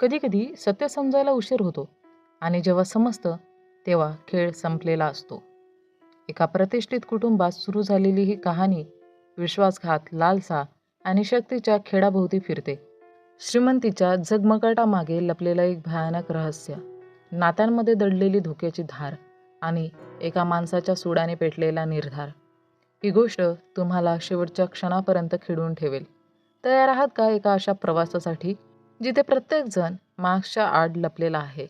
कधीकधी सत्य समजायला उशीर होतो आणि जेव्हा समजतं तेव्हा खेळ संपलेला असतो. एका प्रतिष्ठित कुटुंबात सुरू झालेली ही कहाणी विश्वासघात लालसा आणि शक्तीच्या खेळाभोवती फिरते. श्रीमंतीच्या झगमगाटामागे लपलेलं एक भयानक रहस्य नात्यांमध्ये दडलेली धोक्याची धार आणि एका माणसाच्या सुडाने पेटलेला निर्धार. ही गोष्ट तुम्हाला शेवटच्या क्षणापर्यंत खिळून ठेवेल. तयार आहात का एका अशा प्रवासासाठी? जिथे प्रत्येकजण मार्क्सच्या आड लपलेला आहे.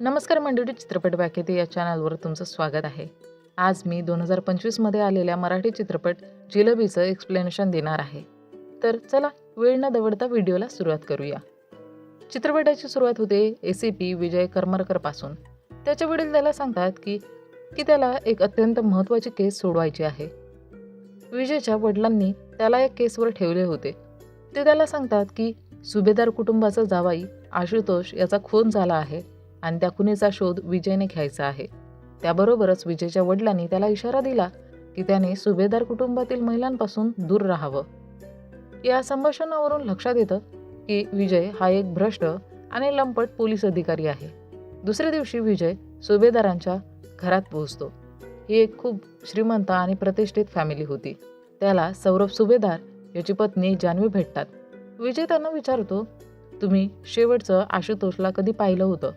नमस्कार मंडळी चित्रपट व्याख्याते या चॅनलवर तुमचं स्वागत आहे. आज मी दोन हजार पंचवीसमध्ये आलेल्या मराठी चित्रपट जिलबीचं एक्सप्लेनेशन देणार आहे. तर चला वेळ न दवडता व्हिडिओला सुरुवात करूया. चित्रपटाची सुरुवात होते ए सी पी विजय करमरकरपासून. त्याच्या वडील त्याला सांगतात की की त्याला एक अत्यंत महत्त्वाची केस सोडवायची आहे. विजयच्या वडिलांनी त्याला या केसवर ठेवले होते. ते त्याला सांगतात की सुभेदार कुटुंबाचा जावाई आशुतोष याचा खून झाला आहे आणि त्या खुनीचा शोध विजयने घ्यायचा आहे. त्याबरोबरच विजयच्या वडिलांनी त्याला इशारा दिला की त्याने सुभेदार कुटुंबातील महिलांपासून दूर राहावं. या संभाषणावरून लक्षात येतं की विजय हा एक भ्रष्ट आणि लंपट पोलीस अधिकारी आहे. दुसऱ्या दिवशी विजय सुभेदारांच्या घरात पोहोचतो. ही एक खूप श्रीमंत आणि प्रतिष्ठित फॅमिली होती. त्याला सौरभ सुभेदार याची पत्नी जान्हवी भेटतात. विजय त्यांना विचारतो तुम्ही शेवटचं आशुतोषला कधी पाहिलं होतं?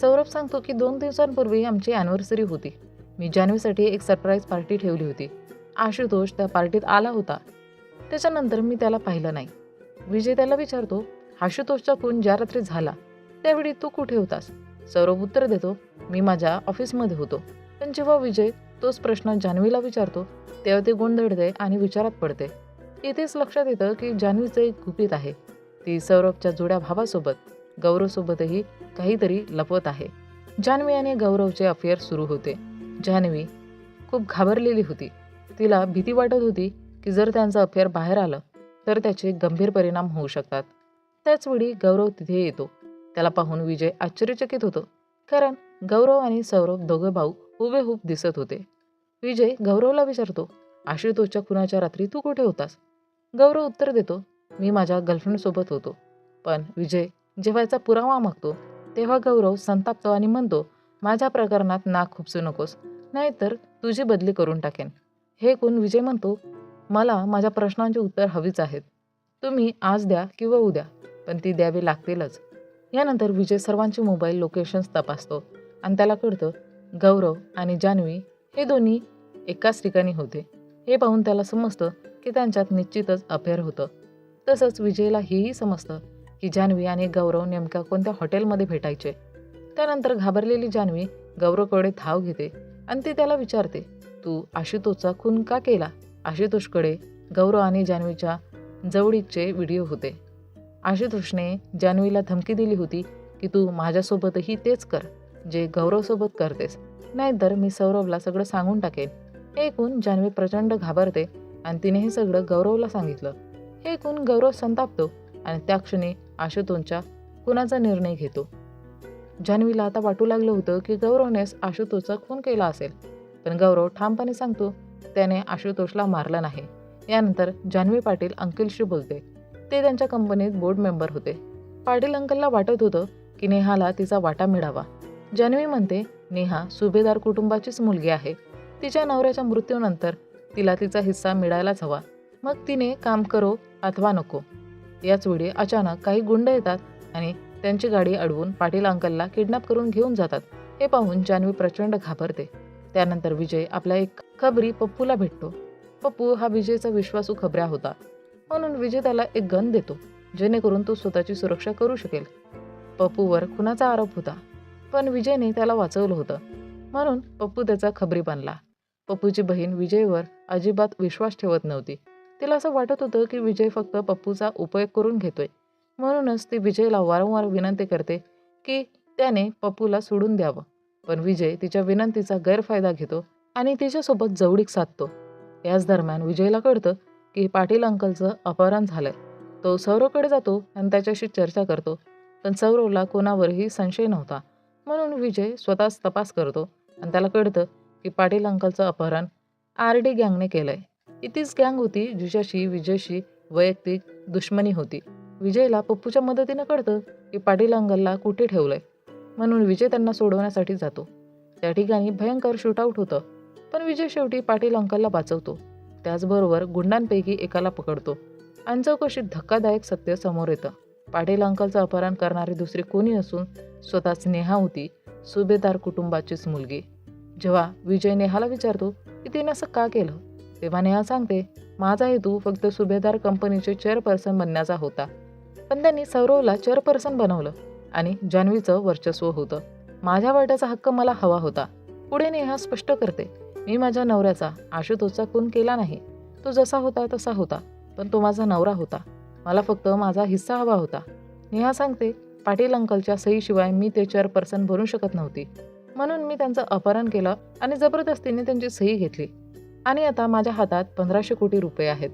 सौरभ सांगतो की दोन दिवसांपूर्वी आमची ॲनिव्हर्सरी होती. मी जान्हवीसाठी एक सरप्राईज पार्टी ठेवली होती. आशुतोष त्या पार्टीत आला होता. त्याच्यानंतर मी त्याला पाहिलं नाही. विजय त्याला विचारतो आशुतोषचा खून ज्या रात्री झाला त्यावेळी तू कुठे होतास? सौरभ उत्तर देतो मी माझ्या ऑफिसमध्ये होतो. पण जेव्हा विजय तोच प्रश्न जान्हवीला विचारतो तेव्हा ते गोंधळते आणि विचारात पडते. इथेच लक्षात येतं की जान्हवीचं एक गुपित आहे. ती सौरभच्या जुड्या भावासोबत गौरवसोबतही काहीतरी लपवत आहे. जान्हवी आणि गौरवचे अफेअर सुरू होते. जान्हवी खूप घाबरलेली होती. तिला भीती वाटत होती की जर त्यांचं अफेअर बाहेर आलं तर त्याचे गंभीर परिणाम होऊ शकतात. त्याचवेळी गौरव तिथे येतो. त्याला पाहून विजय आश्चर्यचकित होतो. कारण गौरव आणि सौरभ दोघे भाऊ हुबेहूब दिसत होते. विजय गौरवला विचारतो आशुतोषच्या खुनाच्या रात्री तू कुठे होतास? गौरव उत्तर देतो. मी माझ्या गर्लफ्रेंडसोबत होतो. पण विजय जेव्हा याचा पुरावा मागतो तेव्हा गौरव संतापतो आणि म्हणतो माझ्या प्रकरणात नाक खुपसू नकोस नाहीतर तुझी बदली करून टाकेन. हे कोण विजय म्हणतो मला माझ्या प्रश्नांची उत्तर हवीच आहेत. तुम्ही आज द्या किंवा उद्या पण ती द्यावी लागतीलच. यानंतर विजय सर्वांचे मोबाईल लोकेशन्स तपासतो आणि त्याला कळतं गौरव आणि जान्हवी हे दोन्ही एकाच ठिकाणी होते. हे पाहून त्याला समजतं की त्यांच्यात निश्चितच अफेअर होतं. तसंच विजयला हेही समजतं की जान्हवी आणि गौरव नेमक्या कोणत्या हॉटेलमध्ये भेटायचे. त्यानंतर घाबरलेली जान्हवी गौरवकडे धाव घेते आणि ती त्याला विचारते तू आशुतोषचा खून का केला? आशुतोषकडे गौरव आणि जान्हवीच्या जवळीकचे व्हिडिओ होते. आशुतोषने जान्हवीला धमकी दिली होती की तू माझ्यासोबतही तेच कर जे गौरवसोबत करतेस. नाहीतर मी सौरभला सगळं सांगून टाकेन. हे ऐकून जान्हवी प्रचंड घाबरते आणि तिने हे सगळं गौरवला सांगितलं. हे ऐकून गौरव संतापतो आणि त्या क्षणी आशुतोषच्या कुणाचा निर्णय घेतो. जान्हवीला आता वाटू लागलं होतं की गौरवनेच आशुतोषचा खून केला असेल. पण गौरव ठामपणे सांगतो त्याने आशुतोषला मारलं नाही. यानंतर जान्हवी पाटील अंकिलशी बोलते. ते त्यांच्या कंपनीत बोर्ड मेंबर होते. पाटील अंकलला वाटत होतं की नेहाला तिचा वाटा मिळावा. जान्हवी म्हणते नेहा सुभेदार कुटुंबाचीच मुलगी आहे. तिच्या नवऱ्याच्या मृत्यूनंतर तिला तिचा हिस्सा मिळायलाच हवा. मग तिने काम करो अथवा नको. याच वेळी अचानक काही गुंड येतात आणि त्यांची गाडी अडवून पाटील अंकलला किडनॅप करून घेऊन जातात. हे पाहून जान्हवी प्रचंड घाबरते. त्यानंतर विजय आपल्या एक खबरी पप्पूला भेटतो. पप्पू हा विजयचा विश्वासू खबऱ्या होता. म्हणून विजय त्याला एक गन देतो जेणेकरून तो स्वतःची सुरक्षा करू शकेल. पप्पूवर खुनाचा आरोप होता पण विजयने त्याला वाचवलं होतं. म्हणून पप्पू त्याचा खबरी बनला. पप्पूची बहीण विजयवर अजिबात विश्वास ठेवत नव्हती. तिला असं वाटत होतं की विजय फक्त पप्पूचा उपयोग करून घेतोय. म्हणूनच ती विजयला वारंवार विनंती करते की त्याने पप्पूला सोडून द्यावं. पण विजय तिच्या विनंतीचा गैरफायदा घेतो आणि तिच्यासोबत जवळीक साधतो. याच दरम्यान विजयला कळतं की पाटील अंकलचं अपहरण झालंय. तो सौरवकडे जातो आणि त्याच्याशी चर्चा करतो. पण सौरवला कोणावरही संशय नव्हता. म्हणून विजय स्वतःच तपास करतो आणि त्याला कळतं की पाटील अंकलचं अपहरण आर डी गँगने केलंय. ही तीच गँग होती जिच्याशी विजयशी वैयक्तिक दुश्मनी होती. विजयला पप्पूच्या मदतीनं कळतं की पाटील अंगलला कुठे ठेवलंय. म्हणून विजय त्यांना सोडवण्यासाठी जातो. त्या ठिकाणी भयंकर शूटआउट होतं पण विजय शेवटी पाटील अंकलला वाचवतो. त्याचबरोबर गुंडांपैकी एकाला पकडतो. आणि चौकशीत धक्कादायक सत्य समोर येतं. पाटील अंकलचं अपहरण करणारी दुसरी कोणी नसून स्वतःच नेहा होती सुभेदार कुटुंबाचीच मुलगी. जेव्हा विजय नेहाला विचारतो की तिने असं का केलं? तेव्हा नेहा सांगते माझा हेतू फक्त सुभेदार कंपनीचे चेअरपर्सन बनण्याचा होता. पण त्यांनी सौरवला चेअरपर्सन बनवलं आणि जान्हवीचं वर्चस्व होतं. माझ्या वाट्याचा हक्क मला हवा होता. पुढे नेहा स्पष्ट करते मी माझ्या नवऱ्याचा आशुतोषचा खून केला नाही. तो जसा होता तसा होता पण तो माझा नवरा होता. मला फक्त माझा हिस्सा हवा होता. नेहा सांगते पाटील अंकलच्या सहीशिवाय मी ते चेअरपर्सन भरू शकत नव्हती. म्हणून मी त्यांचं अपहरण केलं आणि जबरदस्तीने त्यांची सही घेतली. आणि आता माझ्या हातात पंधराशे कोटी रुपये आहेत.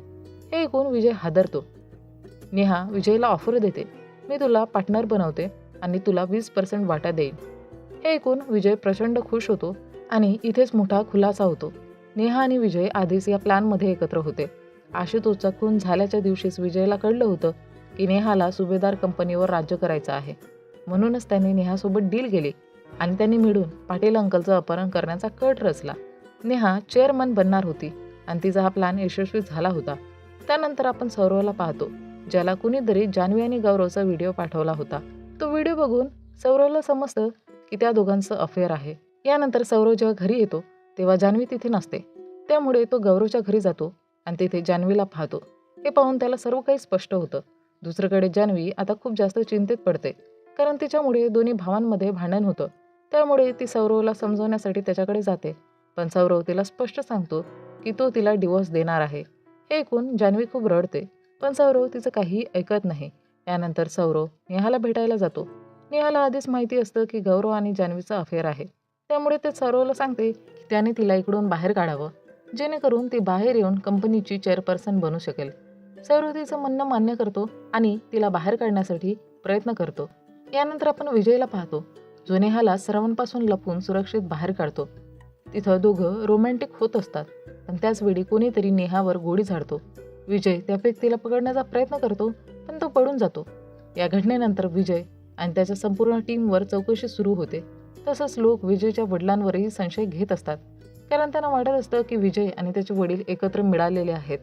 हे ऐकून विजय हादरतो. नेहा विजयला ऑफर देते. मी तुला पार्टनर बनवते आणि तुला वीस पर्सेंट वाटा देईन. हे ऐकून विजय प्रचंड खुश होतो आणि इथेच मोठा खुलासा होतो. नेहा आणि विजय आधीच या प्लॅनमध्ये एकत्र होते. आशुतोषचा खून झाल्याच्या दिवशीच विजयला कळलं होतं की नेहाला सुभेदार कंपनीवर राज्य करायचं आहे. म्हणूनच त्यांनी नेहासोबत डील केली. आणि त्यांनी मिळून पाटील अंकलचं अपहरण करण्याचा कट रचला. नेहा चेअरमन बनणार होती आणि तिचा हा प्लॅन यशस्वी झाला होता. त्यानंतर आपण सौरवला पाहतो ज्याला कुणीतरी जान्हवी आणि गौरवचा व्हिडिओ पाठवला होता. तो व्हिडिओ बघून सौरवला समजतं की त्या दोघांचं अफेअर आहे. यानंतर सौरव जेव्हा घरी येतो तेव्हा जान्हवी तिथे नसते. त्यामुळे तो गौरवच्या घरी जातो आणि तिथे जान्हवीला पाहतो. हे पाहून त्याला सर्व काही स्पष्ट होतं. दुसरीकडे जान्हवी आता खूप जास्त चिंतेत पडते कारण तिच्यामुळे दोन्ही भावांमध्ये भांडण होतं. त्यामुळे ती सौरवला समजवण्यासाठी त्याच्याकडे जाते. पण सौरव तिला स्पष्ट सांगतो की तो तिला डिवोर्स देणार आहे. हे ऐकून जान्हवी खूप रडते. पण सौरव तिचं काहीही ऐकत नाही. यानंतर सौरव नेहाला भेटायला जातो. नेहाला आधीच माहिती असतं की गौरव आणि जान्हवीचं अफेअर आहे. त्यामुळे ते सौरवला सांगते की त्याने तिला इकडून बाहेर काढावं. जेणेकरून ती बाहेर येऊन कंपनीची चेअरपर्सन बनू शकेल. सौरव तिचं म्हणणं मान्य करतो आणि तिला बाहेर काढण्यासाठी प्रयत्न करतो. यानंतर आपण विजयला पाहतो. जो नेहाला सर्वांपासून लपून सुरक्षित बाहेर काढतो. तिथं दोघं रोमॅन्टिक होत असतात पण त्याचवेळी कोणीतरी नेहावर गोळी झाडतो. विजय त्या व्यक्तीला पकडण्याचा प्रयत्न करतो पण तो पडून जातो. या घटनेनंतर विजय आणि त्याच्या संपूर्ण टीमवर चौकशी सुरू होते. तसंच लोक विजयच्या वडिलांवरही संशय घेत असतात. कारण त्यांना वाटत असतं की विजय आणि त्याचे वडील एकत्र मिळालेले आहेत.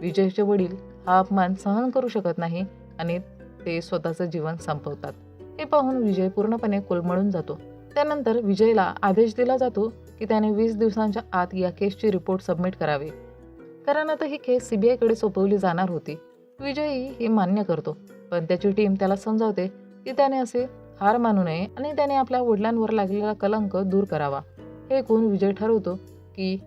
विजयचे वडील हा अपमान सहन करू शकत नाही आणि ते स्वतःचं जीवन संपवतात. हे पाहून विजय पूर्णपणे कोलमडून जातो. त्यानंतर विजयला आदेश दिला जातो की त्याने वीस दिवसांच्या आत या केसची रिपोर्ट सबमिट करावी. कारण आता ही केस सीबीआयकडे सोपवली जाणार होती. विजयही हे मान्य करतो. पण त्याची टीम त्याला समजावते की त्याने असे हार मानू नये आणि त्याने आपल्या वडिलांवर लागलेला कलंक दूर करावा. हे ऐकून विजय ठरवतो की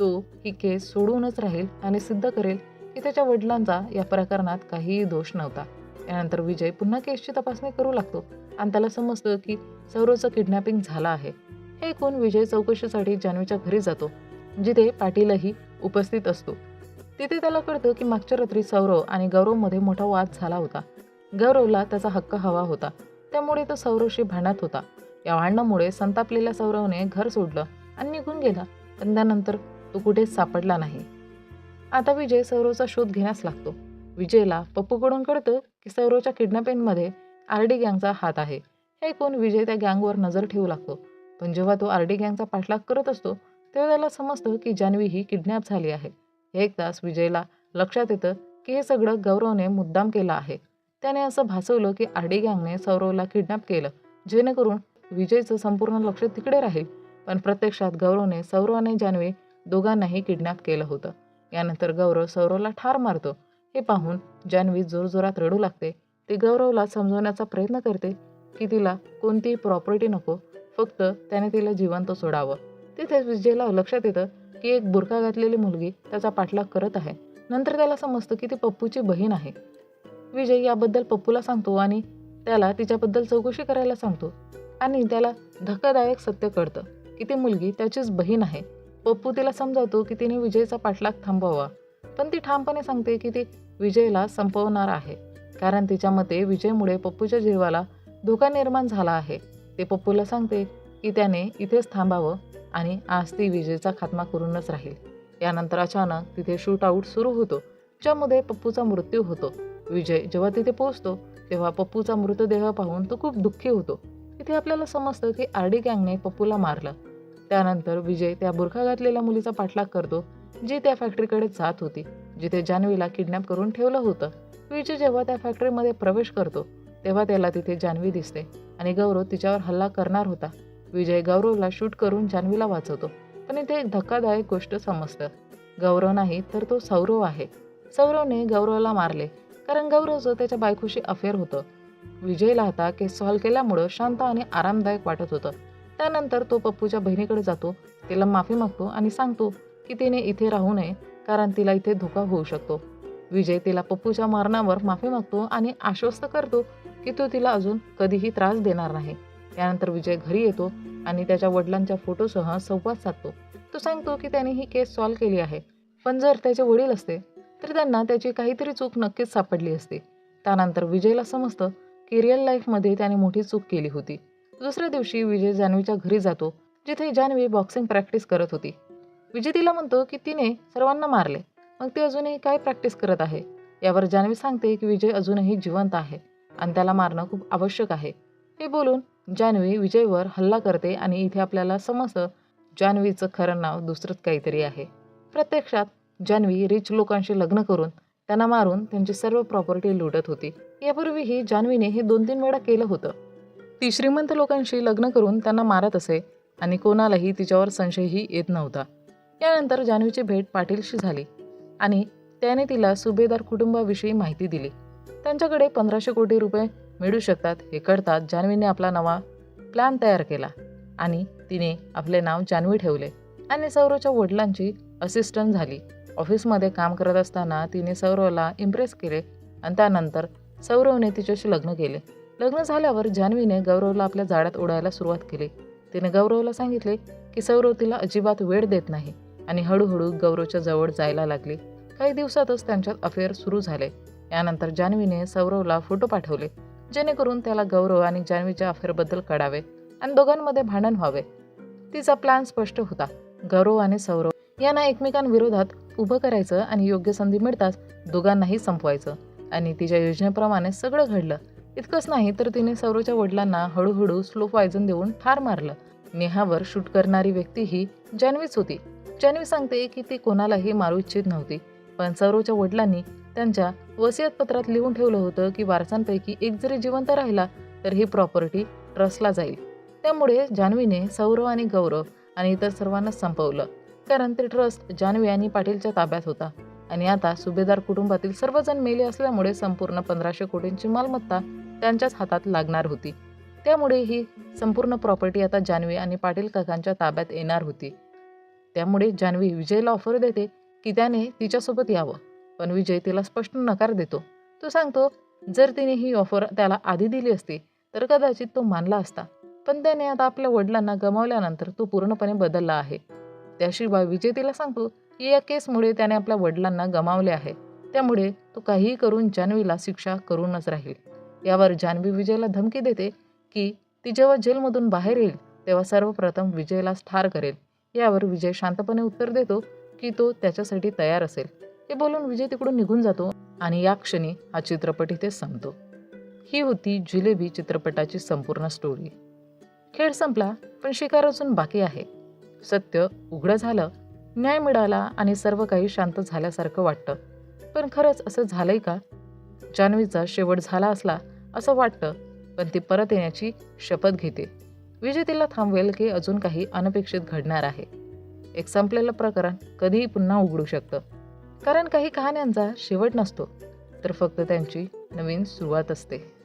तो ही केस सोडूनच राहील आणि सिद्ध करेल की त्याच्या वडिलांचा या प्रकरणात काहीही दोष नव्हता. यानंतर विजय पुन्हा केसची तपासणी करू लागतो. आणि त्याला समजतं की सौरवचं किडनॅपिंग झालं आहे. हे ऐकून विजय चौकशीसाठी जान्हवीच्या घरी जातो जिथे पाटीलही उपस्थित असतो. तिथे त्याला कळतं की मागच्या रात्री सौरव आणि गौरवमध्ये मोठा वाद झाला होता. गौरवला त्याचा हक्क हवा होता. त्यामुळे तो सौरवशी भांडत होता. या भांडणामुळे संतापलेल्या सौरवने घर सोडलं आणि निघून गेला. पण त्यानंतर तो कुठेच सापडला नाही. आता विजय सौरवचा शोध घेण्यास लागतो. विजयला पप्पूकडून कळतं की सौरवच्या किडनॅपिंगमध्ये आर डी गँगचा हात आहे. हे ऐकून विजय त्या गँगवर नजर ठेवू लागतो? पण जेव्हा तो आर डी गँगचा पाठलाग करत असतो तेव्हा त्याला समजतं की जान्हवी ही किडनॅप झाली आहे. एक तास विजयला लक्षात येतं की हे सगळं गौरवने मुद्दाम केलं आहे. त्याने असं भासवलं की आर डी गँगने सौरवला किडनॅप केलं जेणेकरून विजयचं संपूर्ण लक्ष तिकडे राहील. पण प्रत्यक्षात गौरवने सौरव आणि जान्हवी दोघांनाही किडनॅप केलं होतं. यानंतर गौरव सौरवला ठार मारतो. हे पाहून जान्हवी जोरजोरात रडू लागते. ती गौरवला समजवण्याचा प्रयत्न करते की तिला कोणतीही प्रॉपर्टी नको फक्त त्याने तिला जिवंत सोडावं. तिथेच विजयला लक्षात येतं की एक बुरखा घातलेली मुलगी त्याचा पाठलाग करत आहे. नंतर त्याला समजतं की ती पप्पूची बहीण आहे. विजय याबद्दल पप्पूला सांगतो आणि त्याला तिच्याबद्दल चौकशी करायला सांगतो. आणि त्याला धक्कादायक सत्य कळतं की ती मुलगी त्याचीच बहीण आहे. पप्पू तिला समजावतो की तिने विजयचा पाठलाग थांबवावा. पण ती ठामपणे सांगते की ती विजयला संपवणार आहे. कारण तिच्या मते विजयमुळे पप्पूच्या जीवाला धोका निर्माण झाला आहे. ते पप्पूला सांगते की त्याने इथेच थांबावं आणि आज ती विजयचा खात्मा करूनच राहील. यानंतर अचानक तिथे शूट आऊट सुरू होतो. ज्यामध्ये पप्पूचा मृत्यू होतो. विजय जेव्हा तिथे पोहोचतो तेव्हा पप्पूचा मृतदेह पाहून तो खूप दुःखी होतो. इथे आपल्याला समजतं की आर डी गँगने पप्पूला मारलं. त्यानंतर विजय त्या बुरखा घातलेल्या मुलीचा पाठलाग करतो जी त्या फॅक्टरीकडे जात होती. जिथे जान्हवीला किडनॅप करून ठेवलं होतं. विजय जेव्हा त्या फॅक्टरीमध्ये प्रवेश करतो तेव्हा त्याला तिथे जान्हवी दिसते आणि गौरव तिच्यावर हल्ला करणार होता. विजय गौरवला शूट करून जान्हवीला वाचवतो. पण इथे एक धक्कादायक गोष्ट समजतं. गौरव नाही तर तो सौरव आहे. सौरवने गौरवला मारले कारण गौरवचं त्याच्या बायकोशी अफेअर होतं. विजयला आता केस सॉल्व केल्यामुळं शांत आणि आरामदायक वाटत होतं. त्यानंतर तो पप्पूच्या बहिणीकडे जातो तिला माफी मागतो आणि सांगतो की तिने इथे राहू नये कारण तिला इथे धोका होऊ शकतो. विजय तिला पप्पूच्या मरणावर माफी मागतो आणि आश्वस्त करतो की तो तिला अजून कधीही त्रास देणार नाही. त्यानंतर विजय घरी येतो आणि त्याच्या वडिलांच्या फोटोसह संवाद साधतो. तो सांगतो की त्याने ही केस सॉल्व केली आहे. पण जर त्याचे वडील असते तर त्यांना त्याची काहीतरी चूक नक्कीच सापडली असती. त्यानंतर विजयला समजतं की रिअल लाईफमध्ये त्याने मोठी चूक केली होती. दुसऱ्या दिवशी विजय जान्हवीच्या घरी जातो जिथे जान्हवी बॉक्सिंग प्रॅक्टिस करत होती. विजय तिला म्हणतो की तिने सर्वांना मारले. मग ती अजूनही काय प्रॅक्टिस करत आहे? यावर जान्हवी सांगते की विजय अजूनही जिवंत आहे आणि त्याला मारणं खूप आवश्यक आहे. हे बोलून जान्हवी विजयवर हल्ला करते आणि इथे आपल्याला समजतं जान्हवीचं खरं नाव दुसरंच काहीतरी आहे. प्रत्यक्षात जान्हवी रिच लोकांशी लग्न करून त्यांना मारून त्यांची सर्व प्रॉपर्टी लुटत होती. यापूर्वीही जान्हवीने हे दोन तीन वेळा केलं होतं. ती श्रीमंत लोकांशी लग्न करून त्यांना मारत असे आणि कोणालाही तिच्यावर संशयही येत नव्हता. यानंतर जान्हवीची भेट पाटीलशी झाली आणि त्याने तिला सुभेदार कुटुंबाविषयी माहिती दिली. त्यांच्याकडे पंधराशे कोटी रुपये मिळू शकतात हे कळताच जान्हवीने आपला नवा प्लॅन तयार केला आणि तिने आपले नाव जान्हवी ठेवले आणि सौरवच्या वडिलांची असिस्टंट झाली. ऑफिसमध्ये काम करत असताना तिने सौरवला इम्प्रेस केले आणि त्यानंतर सौरवने तिच्याशी लग्न केले. लग्न झाल्यावर जान्हवीने गौरवला आपल्या जाळ्यात उडायला सुरुवात केली. तिने गौरवला सांगितले की सौरव तिला अजिबात वेळ देत नाही. आणि हळूहळू गौरवच्या जवळ जायला लागली. काही दिवसातच त्यांच्यात अफेअर सुरू झाले. यानंतर जान्हवीने सौरवला फोटो पाठवले जेणेकरून त्याला गौरव आणि जान्हवीच्या अफेअरबद्दल कळावे आणि दोघांमध्ये भांडण व्हावे. तिचा प्लॅन स्पष्ट होता. गौरव आणि सौरव यांना एकमेकांविरोधात उभं करायचं आणि योग्य संधी मिळताच दोघांनाही संपवायचं आणि तिच्या योजनेप्रमाणे सगळं घडलं. इतकंच नाही तर तिने सौरवच्या वडिलांना हळूहळू स्लो पॉयझन देऊन ठार मारलं. नेहावर शूट करणारी व्यक्ती ही जान्हवीच होती. जान्हवी सांगते की ती कोणालाही मारू इच्छित नव्हती पण सौरवच्या वडिलांनी त्यांच्या वसियतपत्रात लिहून ठेवलं होतं की वारसांपैकी एक जरी जिवंत राहिला तर ही प्रॉपर्टी ट्रस्टला जाईल. त्यामुळे जान्हवीने सौरव आणि गौरव आणि इतर सर्वांना संपवलं कारण ते ट्रस्ट जान्हवी आणि पाटीलच्या ताब्यात होता. आणि आता सुभेदार कुटुंबातील सर्वजण मेले असल्यामुळे संपूर्ण पंधराशे कोटींची मालमत्ता त्यांच्याच हातात लागणार होती. त्यामुळे ही संपूर्ण प्रॉपर्टी आता जान्हवी आणि पाटील काकांच्या ताब्यात येणार होती. त्यामुळे जान्हवी विजयला ऑफर देते की त्याने तिच्यासोबत यावं. पण विजय तिला स्पष्ट नकार देतो. तो सांगतो जर तिने ही ऑफर त्याला आधी दिली असती तर कदाचित तो मानला असता. पण त्याने आता आपल्या वडिलांना गमावल्यानंतर तो पूर्णपणे बदलला आहे. त्याशिवाय विजय तिला सांगतो की या केसमुळे त्याने आपल्या वडिलांना गमावले आहे. त्यामुळे तो काहीही करून जान्हवीला शिक्षा करूनच राहील. यावर जान्हवी विजयला धमकी देते की ती जेव्हा जेलमधून बाहेर येईल तेव्हा सर्वप्रथम विजयलाच ठार करेल. यावर विजय शांतपणे उत्तर देतो की तो त्याच्यासाठी तयार असेल. हे बोलून विजय तिकडून निघून जातो आणि या क्षणी हा चित्रपट इथे संपतो. ही होती जिलेबी चित्रपटाची संपूर्ण स्टोरी खेळ संपला पण शिकार अजून बाकी आहे. सत्य उघडं झालं न्याय मिळाला आणि सर्व काही शांत झाल्यासारखं वाटतं. पण खरंच असं झालंय का? जान्हवीचा शेवट झाला असला असं वाटतं पण ती परत येण्याची शपथ घेते. विजय तिला थांबवेल की अजून काही अनपेक्षित घडणार आहे. एक संपलेलं प्रकरण कधीही पुन्हा उघडू शकतं. कारण काही कहाण्यांचा शेवट नसतो तर फक्त त्यांची नवीन सुरुवात असते.